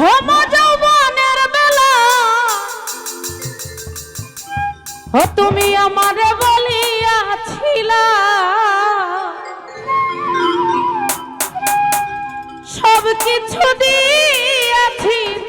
যৌবনের বেলা। ও তুমি আমার বলিয়াছিলা সব কিছু দিয়াছিলা